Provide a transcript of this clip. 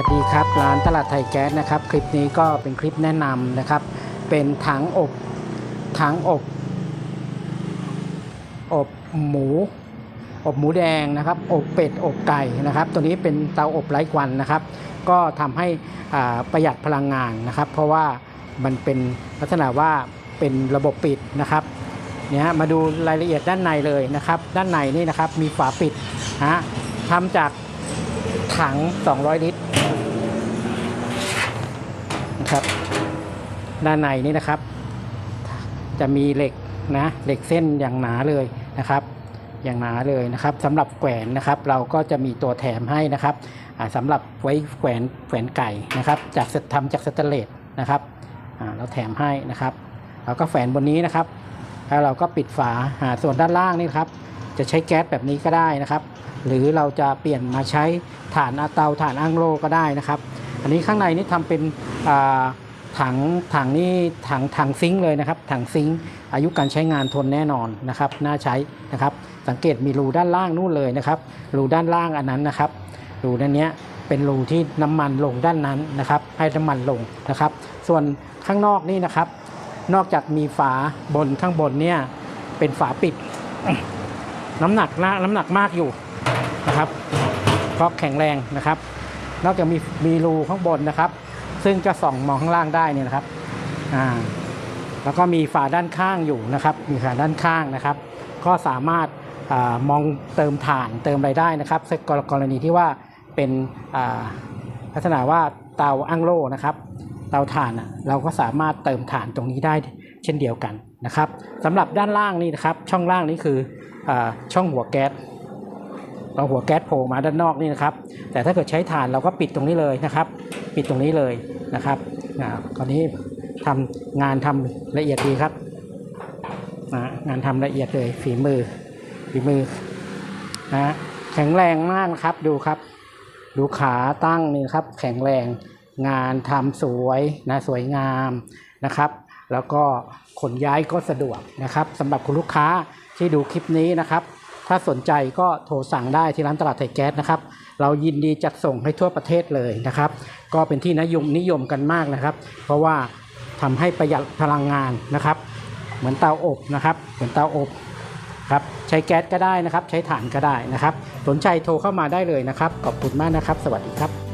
ัสดีครับ ร้านตลาดไทยแก๊สนะครับ คลิปนี้ก็เป็นคลิปแนะนำนะครับ เป็นถังอบถังอบ อบหมู อบหมูแดงนะครับ อบเป็ดอบไก่นะครับ ตัวนี้เป็นเตาอบไร้ควันนะครับ ก็ทำให้ประหยัดพลังงานนะครับ เพราะว่ามันเป็นลักษณะว่าเป็นระบบปิดนะครับเนี่ยมาดูรายละเอียดด้านในเลยนะครับ ด้านในนี่นะครับมีฝาปิดฮะทำจากถัง 200 ลิตรนะครับ ด้านในนี่นะครับ จะมีเหล็กนะเหล็กเส้นอย่างหนาเลยนะครับอย่างหนาเลยนะครับสำหรับแขวนนะครับ เราก็จะมีตัวแถมให้นะครับอ่าสำหรับไว้แขวนแขวนไก่นะครับ จากทำจากสแตเลสนะครับเราแถมให้นะครับ เราก็แขวนบนนี้นะครับ แล้วเราก็ปิดฝาส่วนด้านล่างนี่ครับ จะใช้แก๊สแบบนี้ก็ได้นะครับ หรือเราจะเปลี่ยนมาใช้ถ่านอาเตาถ่านอังโลก็ได้นะครับ อันนี้ข้างในนี่ทำเป็นอ ถังถังนี่ถังถังซิงค์เลยนะครับถังซิงค์อายุการใช้งานทนแน่นอนนะครับน่าใช้นะครับ สังเกตมีรูด้านล่างนู่นเลยนะครับรูด้านล่างอันนั้นนะครับรูด้านเนี้ยเป็นรูที่น้ำมันลงด้านนั้นนะครับ ให้น้ำมันลงนะครับ ส่วนข้างนอกนี่นะครับ นอกจากมีฝาบนข้างบนเนี่ยเป็นฝาปิด น้ำหนักนะน้ำหนักมากอยู่นะครับเพราะแข็งแรงนะครับ นอกจากมีมีรูข้างบนนะครับ ซึ่งจะส่องมองข้างล่างได้เนี่ยนะครับอ่าแล้วก็มีฝาด้านข้างอยู่นะครับ มีฝาด้านข้างนะครับ ก็สามารถอมองเติมถ่านเติมอะไรได้นะครับกรกรณีที่ว่าเป็นอ่าลักษณะว่าเตาอั้งโล่นะครับ เตาถ่านเราก็สามารถเติมถ่านตรงนี้ได้เช่นเดียวกันนะครับสำหรับด้านล่างนี่นะครับ ช่องล่างนี้คืออช่องหัวแก๊สเราหัวแก๊สโผล่มาด้านนอกนี่นะครับ แต่ถ้าเกิดใช้ถ่านเราก็ปิดตรงนี้เลยนะครับ ปิดตรงนี้เลยนะครับอ่าคราวนี้ทำงานทำละเอียดดีครับนะงานทำละเอียดเลยฝีมือฝีมือนะแข็งแรงมากครับดูครับ ดูขาตั้งนี่ครับ แข็งแรงงานทำสวยนะสวยงามนะครับ แล้วก็ขนย้ายก็สะดวกนะครับสำหรับคุณลูกค้าที่ดูคลิปนี้นะครับ ถ้าสนใจก็โทรสั่งได้ที่ร้านตลาดไทยแก๊สนะครับ เรายินดีจัดส่งให้ทั่วประเทศเลยนะครับ ก็เป็นที่นิยมนิยมกันมากนะครับ เพราะว่าทำให้ประหยัดพลังงานนะครับ เหมือนเตาอบนะครับ เหมือนเตาอบครับใช้แก๊สก็ได้นะครับ ใช้ถ่านก็ได้นะครับ สนใจโทรเข้ามาได้เลยนะครับ ขอบคุณมากนะครับ สวัสดีครับ